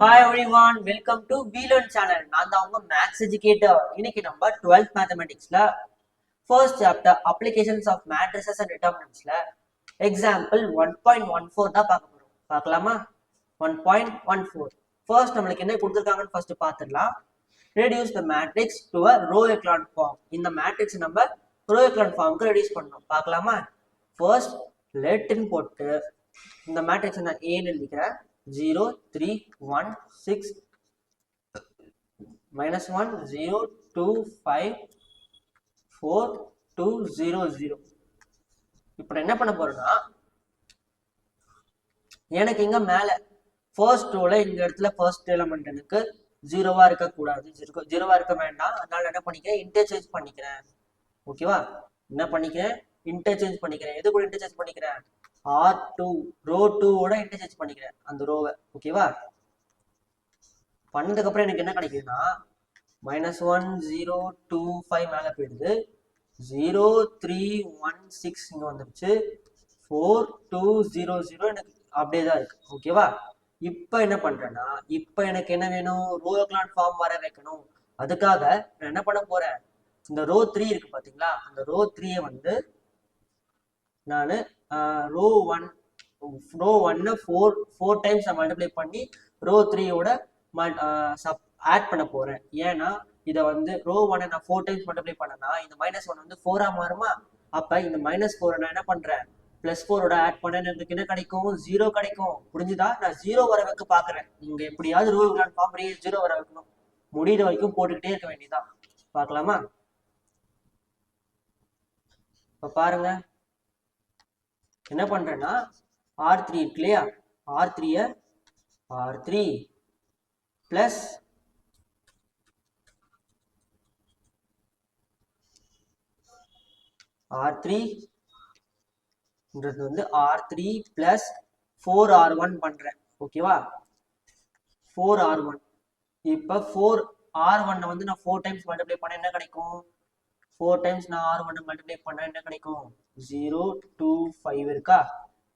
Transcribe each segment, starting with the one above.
Hi everyone welcome to Veelan channel நான் தான் உங்க மேத்ஸ் எஜுகேட்டர் இன்னைக்கு நம்ம 12th மேத்தமெட்டிக்ஸ்ல first chapter applications of matrices and டிட்டர்மினன்ட்ஸ்ல example one point one four தான் பார்க்க போறோம். பார்க்கலாமா? One point one four first நம்மளுக்கு என்ன கொடுத்துருக்காங்கன்னு ஃபர்ஸ்ட் பார்த்துடலாம். Reduce the matrix to a row echelon form இந்த மேட்ரிக்ஸ் நம்ம ரோ எக்லான் ஃபார்முக்கு ரெடியூஸ் பண்ணணும். பார்க்கலாமா? ஃபர்ஸ்ட் லெட்னு போட்டு இந்த மேட்ரிக்ஸ் நான் ஏன்னு எழுதிக்கிறேன். Zero three one six minus one zero two five four two zero zero. இப்போ என்ன பண்ண போறேன்னா எனக்கு இங்க மேல ஃபர்ஸ்ட் டூல இந்த இடத்துல ஃபர்ஸ்ட் எலமெண்ட் எனக்கு ஜீரோவா இருக்கக்கூடாது ஜீரோ ஜீரோவா இருக்க வேண்டாம். அதனால என்ன பண்ணிக்கிறேன்? இன்டர்சேஞ்ச் பண்ணிக்கிறேன். ஓகேவா என்ன பண்ணிக்கிறேன்? இன்டர்சேஞ்ச் பண்ணிக்கிறேன். எது கூட இன்டர்சேஞ்ச் பண்ணிக்கிறேன்? ஆர் டூ ரோ டூவோட இன்டர்சேஞ்ச் பண்ணிக்கிறேன் அந்த ரோவை ஓகேவா பண்ணதுக்கு அப்புறம் எனக்கு என்ன கிடைக்குதுன்னா minus one zero two five மேலே போயிடுது. ஜீரோ த்ரீ ஒன் சிக்ஸ் இங்கே வந்துருச்சு. ஃபோர் டூ ஜீரோ ஜீரோ எனக்கு அப்படியே தான் இருக்கு. ஓகேவா இப்போ என்ன பண்றேன்னா இப்போ எனக்கு என்ன வேணும்? ரோ கிளான் ஃபார்ம் வர வைக்கணும். அதுக்காக நான் என்ன பண்ண போறேன்? இந்த ரோ த்ரீ இருக்கு பாத்தீங்களா? அந்த ரோ த்ரீயை வந்து நான் ரோ ஒன் ரோ ஒன்னு ஃபோர் ஃபோர் டைம்ஸ் நான் மல்டிப்ளை பண்ணி ரோ த்ரீயோட சப் ஆட் பண்ண போகிறேன் ஏன்னா இதை வந்து ரோ ஒன்னை நான் ஃபோர் டைம்ஸ் மல்டிப்ளை பண்ணனா இந்த மைனஸ் ஒன் வந்து ஃபோராக மாறுமா? அப்போ இந்த மைனஸ் ஃபோரை நான் என்ன பண்ணுறேன் ப்ளஸ் ஃபோரோட ஆட் பண்ண எனக்கு என்ன கிடைக்கும்? ஜீரோ கிடைக்கும். புரிஞ்சுதா? நான் ஜீரோ வர வைக்க பார்க்குறேன் நீங்கள் எப்படியாவது ரோ ஃபார்ம் ஜீரோ வர வைக்கணும். முடியிற வரைக்கும் போட்டுக்கிட்டே இருக்க வேண்டியதான் பார்க்கலாமா? இப்போ பாருங்க. என்ன பண்றேன்னா ஆர் த்ரீ இருக்கு இல்லையா? ஆர் த்ரீய ஆர் த்ரீ பிளஸ் ஆர் த்ரீன்றது வந்து R three plus four R one பண்றேன். ஓகேவா ஃபோர் ஆர் ஒன் இப்போ ஃபோர் ஆர் ஒன்னை வந்து நான் ஃபோர் டைம்ஸ் மல்டிப்ளை பண்ண என்ன கிடைக்கும்? ஃபோர் டைம்ஸ் நான் ஆர் மட்டும் மல்டிப்ளை பண்ண என்ன கிடைக்கும்? ஜீரோ டூ ஃபைவ் இருக்கா?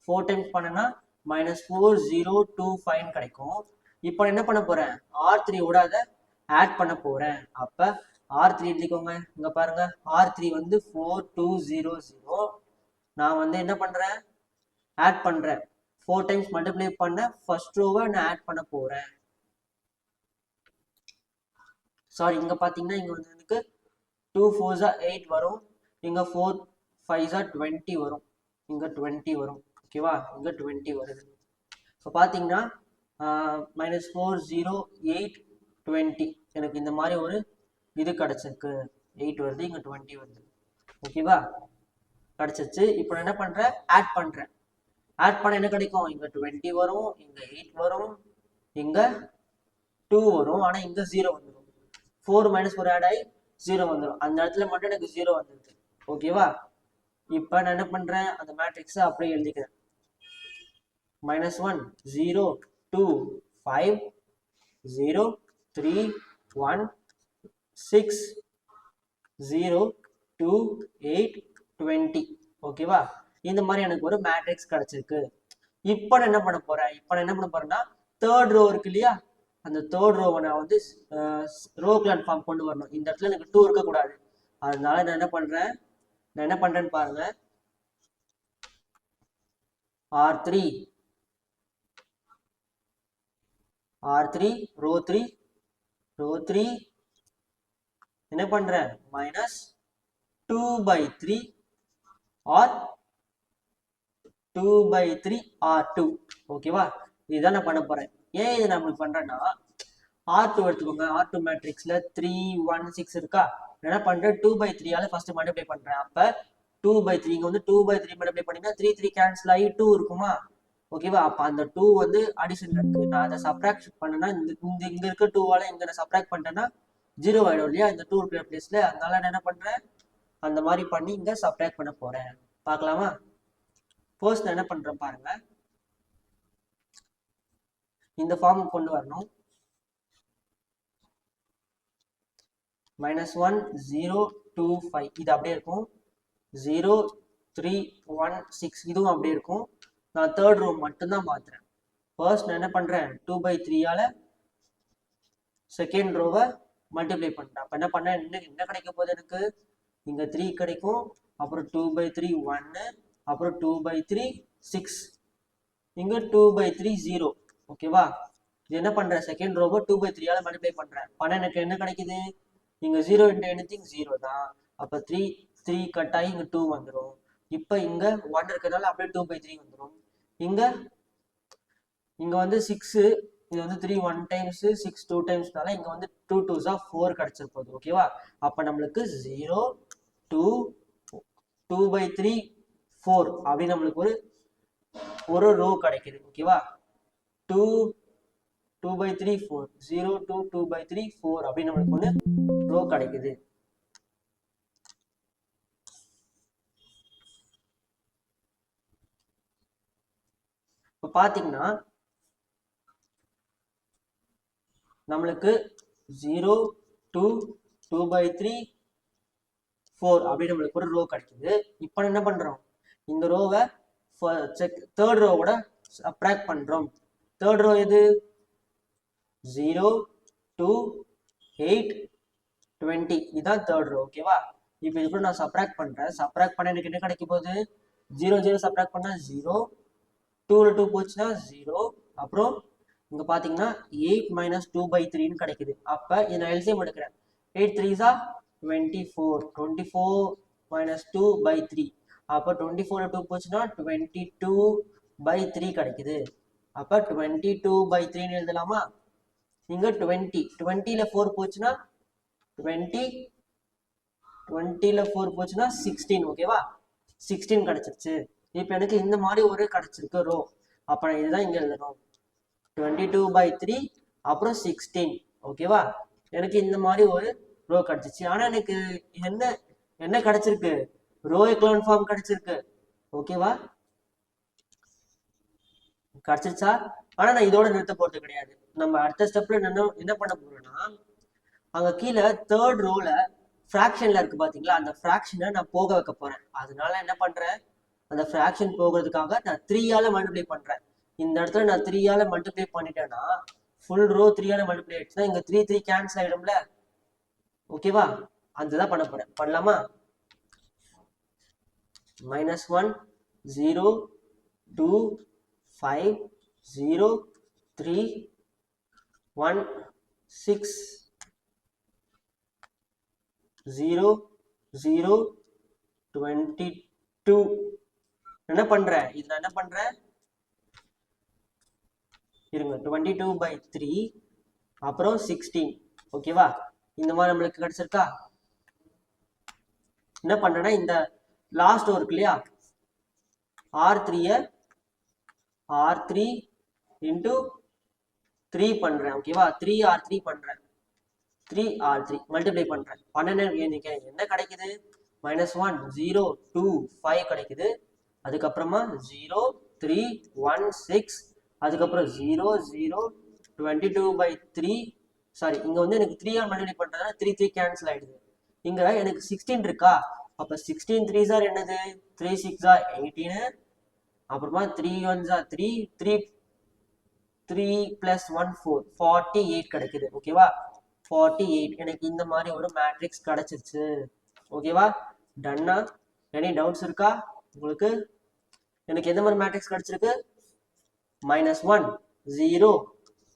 ஃபோர் டைம்ஸ் பண்ணனா minus four zero two five கிடைக்கும். இப்போ என்ன பண்ண போறேன்? ஆர் த்ரீயோட அதை ஆட் பண்ண போறேன். அப்ப ஆர் த்ரீ எழுதிக்கோங்க இங்க பாருங்க. ஆர் த்ரீ வந்து ஃபோர் டூ ஜீரோ ஜீரோ நான் வந்து என்ன பண்றேன்? ஆட் பண்றேன். ஃபோர் டைம்ஸ் மல்டிப்ளை பண்ண ஃபர்ஸ்ட் ரோவை நான் ஆட் பண்ண போறேன். சாரி இங்க பாத்தீங்கன்னா இங்க வந்து டூ ஃபோர்ஸா எயிட் வரும். இங்க ஃபோர் ஃபைவ்ஸா டுவெண்ட்டி வரும். இங்க டுவெண்ட்டி வரும். ஓகேவா இங்க டுவெண்ட்டி வருது. இப்போ பார்த்தீங்கன்னா minus four zero eight twenty எனக்கு இந்த மாதிரி ஒரு இது கிடச்சிருக்கு. எயிட் வருது இங்கே டுவெண்ட்டி வருது. ஓகேவா கிடச்சிச்சு இப்போ நான் என்ன பண்ணுறேன் ஆட் பண்ணுறேன் ஆட் பண்ண என்ன கிடைக்கும்? இங்கே டுவெண்ட்டி வரும் இங்கே எயிட் வரும் இங்கே டூ வரும். ஆனால் இங்கே ஜீரோ வந்துடும் ஃபோர் மைனஸ் ஃபோர் ஆட் ஆகி ஜீரோ வந்துடும் அந்த இடத்துல மட்டும் எனக்கு ஜீரோ வந்துடுது ஓகேவா இப்போ நான் என்ன பண்ணுறேன் அந்த மேட்ரிக்ஸை அப்படியே எழுதிக்கிறேன். Minus one zero two five zero three one six zero two eight twenty ஓகேவா இந்த மாதிரி எனக்கு ஒரு மேட்ரிக்ஸ் கிடைச்சிருக்கு. இப்போ நான் என்ன பண்ண போறேன்? இப்போ நான் என்ன பண்ண போறேன்னா தேர்ட் ரோ இருக்கு இல்லையா? அந்த தேர்ட் ரோவை நான் வந்து ரோ கிளான் ஃபார்ம் கொண்டு வரணும். இந்த இடத்துல எனக்கு டூ இருக்கக்கூடாது. அதனால நான் என்ன பண்றேன்? நான் என்ன பண்றேன்னு பாருங்க. R three R three row three row three என்ன பண்றேன்? Minus two by three R two by three R two ஓகேவா இதுதான் நான் பண்ண போறேன். ஏன் இது நம்ம இப்படி பண்றேன்னா ஆர் டூ எடுத்துக்கோங்க ஆர் டூ மேட்ரிக்ஸ்ல த்ரீ ஒன் சிக்ஸ் இருக்கா? என்ன பண்றேன்? டூ பை த்ரீயால ஃபர்ஸ்ட் மல்டிப்ளை பண்றேன். அப்ப டூ பை த்ரீ இங்க வந்து டூ பை த்ரீ மல்டிப்ளை பண்ணீங்கன்னா த்ரீ த்ரீ கேன்சல் ஆகி டூ இருக்குமா? ஓகேவா அப்ப அந்த டூ வந்து அடிஷன் இருக்கு. நான் அதை சப்ராக்ட் பண்ணேன்னா இந்த இந்த இங்க இருக்க டூவால இங்க நான் சப்ராக்ட் பண்ணிட்டேன்னா ஜீரோ ஆயிடும் இல்லையா? இந்த டூ இருக்கிற பிளேஸ்ல அதனால நான் என்ன பண்றேன்? அந்த மாதிரி பண்ணி இங்க சப்ராக்ட் பண்ண போறேன். பார்க்கலாமா? ஃபர்ஸ்ட் நான் என்ன பண்றேன் பாருங்க. இந்த ஃபார்ம் கொண்டு வரணும். Minus one zero two five இது அப்படியே இருக்கும். ஜீரோ த்ரீ ஒன் சிக்ஸ் இதுவும் அப்படியே இருக்கும். நான் தேர்ட் ரூம் மட்டும்தான் மாத்துறேன். ஃபர்ஸ்ட் நான் என்ன பண்றேன்? டூ பை த்ரீயால செகண்ட் ரோவை மல்டிப்ளை பண்ணுறேன் அப்போ என்ன பண்ணேன்? என்ன என்ன கிடைக்க போகுது எனக்கு? இங்கே த்ரீ கிடைக்கும். அப்புறம் டூ பை த்ரீ ஒன்னு அப்புறம் டூ பை த்ரீ சிக்ஸ் இங்கே டூ பை த்ரீ ஜீரோ ஓகேவா இது என்ன பண்ற? செகண்ட் ரோவை டூ பை த்ரீயால மல்டிப்ளை பண்ணுறேன் பணம் எனக்கு என்ன கிடைக்குது? இங்கே ஜீரோ இன்ட்டு எனிதிங் ஜீரோ தான். அப்போ த்ரீ த்ரீ கட் ஆகி இங்கே டூ வந்துடும் இப்போ இங்கே ஒன் இருக்கிறதுனால அப்படியே டூ பை த்ரீ வந்துடும் இங்கே இங்கே வந்து சிக்ஸு இது வந்து three one times six two டைம்ஸ்னால இங்கே வந்து டூ டூஸா ஃபோர் கிடச்சிருப்போது ஓகேவா அப்போ நம்மளுக்கு zero two two by three four அப்படின்னு நம்மளுக்கு ஒரு ஒரு ரோ கிடைக்குது. ஓகேவா two two by three four zero two two by three four அப்படின்னு நம்மளுக்கு ஒன்று ரோ கிடைக்குது. இப்போ பார்த்தீங்கன்னா நம்மளுக்கு zero two two by three four அப்படின்னு நம்மளுக்கு ஒரு ரோ கிடைக்குது. இப்போ என்ன பண்ணுறோம் இந்த ரோவை செக் தேர்ட் ரோவோட சப்ராக்ட் பண்ணுறோம் தேர்ட் ரோ எது? ஜீரோ டூ எயிட் டுவெண்ட்டி இதுதான் தேர்ட் ரோ ஓகேவா இப்போ இது கூட நான் சப்ராக்ட் பண்ணுறேன் சப்ராக்ட் பண்ண எனக்கு என்ன கிடைக்க போகுது? ஜீரோ ஜீரோ சப்ராக்ட் பண்ணால் ஜீரோ டூவில் டூ போச்சுன்னா ஜீரோ அப்புறம் இங்கே பார்த்தீங்கன்னா எயிட் மைனஸ் டூ பை த்ரீன்னு கிடைக்குது. அப்போ இது நான் எல்சிஎம் எடுக்கிறேன். Eight த்ரீஸா twenty four twenty four minus two by three அப்போ டுவெண்ட்டி ஃபோரில் டூ போச்சுன்னா டுவெண்ட்டி டூ பை த்ரீ கிடைக்குது. அப்போ டுவெண்ட்டி டூ பை த்ரீன்னு எழுதலாமா? இங்கே டுவெண்ட்டி டுவெண்ட்டியில் ஃபோர் போச்சுன்னா டுவெண்ட்டி டுவெண்ட்டியில் ஃபோர் போச்சுன்னா சிக்ஸ்டீன் ஓகேவா சிக்ஸ்டீன் கிடச்சிருச்சு. இப்போ எனக்கு இந்த மாதிரி ஒரு கிடச்சிருக்கு ரோ அப்போ இதுதான் இங்கே எழுதணும். டுவெண்ட்டி டூ பை த்ரீ அப்புறம் சிக்ஸ்டீன் ஓகேவா எனக்கு இந்த மாதிரி ஒரு ரோ கிடச்சிச்சு. ஆனால் எனக்கு என்ன என்ன கிடச்சிருக்கு? ரோ எக்லான் ஃபார்ம் கிடச்சிருக்கு ஓகேவா கிடச்சிருச்சா? ஆனால் நான் இதோட நிறுத்த போகிறது கிடையாது. நம்ம அடுத்த ஸ்டெப்ல என்ன என்ன பண்ண போறோம்னா அங்கே கீழே தேர்ட் ரோல ஃப்ராக்ஷன்ல இருக்கு பாத்தீங்களா? அந்த ஃப்ராக்ஷனை நான் போக வைக்க போறேன். அதனால என்ன பண்றேன்? அந்த ஃப்ராக்ஷன் போகிறதுக்காக நான் த்ரீயால மல்டிப்ளை பண்றேன். இந்த இடத்துல நான் த்ரீயால மல்டிப்ளை பண்ணிட்டேன்னா ஃபுல் ரோ த்ரீயால மல்டிப்ளை ஆயிடுச்சுன்னா இங்க த்ரீ த்ரீ கேன்சல் ஆயிடும்ல? ஓகேவா அதுதான் பண்ண போறேன். பண்ணலாமா? Minus one zero two five zero three one six zero zero twenty two என்ன பண்றேன் இது நான் என்ன பண்றேன் இருங்க டுவெண்ட்டி டூ பை த்ரீ அப்புறம் சிக்ஸ்டீன் ஓகேவா இந்த மாதிரி நம்மளுக்கு கிடைச்சிருக்கா? என்ன பண்றேன்னா இந்த லாஸ்ட் ஒர்க் இல்லையா? ஆர் த்ரீய ஆர் த்ரீ இன்டூ த்ரீ பண்ணுறேன் ஓகேவா த்ரீ ஆர் த்ரீ பண்ணுறேன் த்ரீ ஆர் த்ரீ மல்டிப்ளை பண்ணுறேன் பன்னெண்டு எனக்கு என்ன கிடைக்குது? Minus one zero two five கிடைக்குது. அதுக்கப்புறமா ஜீரோ த்ரீ ஒன் சிக்ஸ் அதுக்கப்புறம் zero zero twenty two by three sorry இங்கே வந்து எனக்கு த்ரீ ஆர் மல்டிப்ளை பண்ணுறதுனா த்ரீ த்ரீ கேன்சல் ஆயிடுது. இங்கே எனக்கு சிக்ஸ்டீன் இருக்கா? அப்போ சிக்ஸ்டீன் த்ரீ சார் என்னது? த்ரீ சிக்ஸ் ஆர் எயிட்டீனு அப்புறமா three one three three three plus one four forty eight கிடைக்குது. ஓகேவா ஃபார்ட்டி எயிட் எனக்கு இந்த மாதிரி ஒரு மேட்ரிக்ஸ் கிடைச்சிருச்சு. ஓகேவா டன்னா எனி டவுட்ஸ் இருக்கா? உங்களுக்கு? எனக்கு எந்த மாதிரி மேட்ரிக்ஸ் கிடைச்சிருக்கு? Minus one zero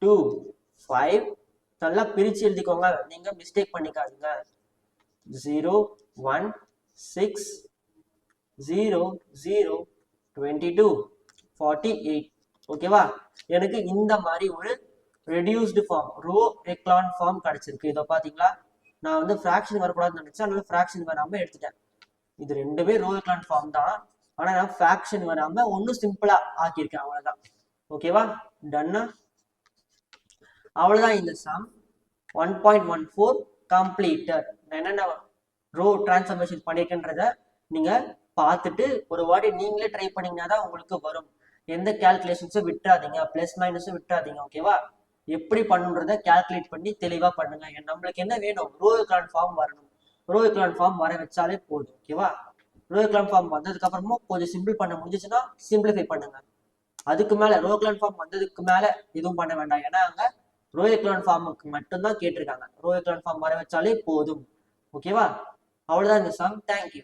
two five நல்லா பிரித்து எழுதிக்கோங்க. நீங்கள் மிஸ்டேக் பண்ணிக்காதீங்க. Zero one six zero zero twenty two forty eight ஓகேவா எனக்கு இந்த மாதிரி ஒரு reduced form row echelon form கிடச்சிருக்கு. இதை பார்த்தீங்களா? நான் வந்து ஃப்ராக்ஷன் வரக்கூடாதுன்னு நினச்சேன். அதனால ஃப்ராக்ஷன் வராமல் எடுத்துட்டேன். இது ரெண்டுமே ரோ எக்லான் ஃபார்ம் தான். ஆனால் நான் ஃப்ராக்ஷன் வராமல் ஒன்றும் சிம்பிளாக ஆக்கியிருக்கேன். அவ்வளோதான் ஓகேவா டன்னா அவ்வளோதான் இந்த sum one point one four completed நான் என்னென்ன ரோ டிரான்ஸ்ஃபர்மேஷன் பண்ணியிருக்கேன்றத நீங்கள் பார்த்துட்டு ஒரு வாட்டி நீங்களே ட்ரை பண்ணீங்கன்னா தான் உங்களுக்கு வரும். எந்த கேல்குலேஷன்ஸும் விட்டுறாதீங்க. ப்ளஸ் மைனஸும் விட்டுறாதீங்க ஓகேவா எப்படி பண்ணுன்றத கால்குலேட் பண்ணி தெளிவாக பண்ணுங்க. என் நம்மளுக்கு என்ன வேணும்? ரோ எக்லான் ஃபார்ம் வரணும். ரோ எக்லான் ஃபார்ம் வர வச்சாலே போதும் ஓகேவா ரோ எக்லான் ஃபார்ம் வந்ததுக்கு அப்புறமும் கொஞ்சம் சிம்பிள் பண்ண முடிஞ்சுச்சுன்னா சிம்பிளிஃபை பண்ணுங்க. அதுக்கு மேல ரோ எக்லான் ஃபார்ம் வந்ததுக்கு மேல எதுவும் பண்ண வேண்டாம். ஏன்னா அங்க ரோ எக்லான் ஃபார்முக்கு மட்டும்தான் கேட்டிருக்காங்க. ரோ எக்லான் ஃபார்ம் வர வச்சாலே போதும் ஓகேவா அவ்வளவுதான் இந்த சம் தேங்க்யூ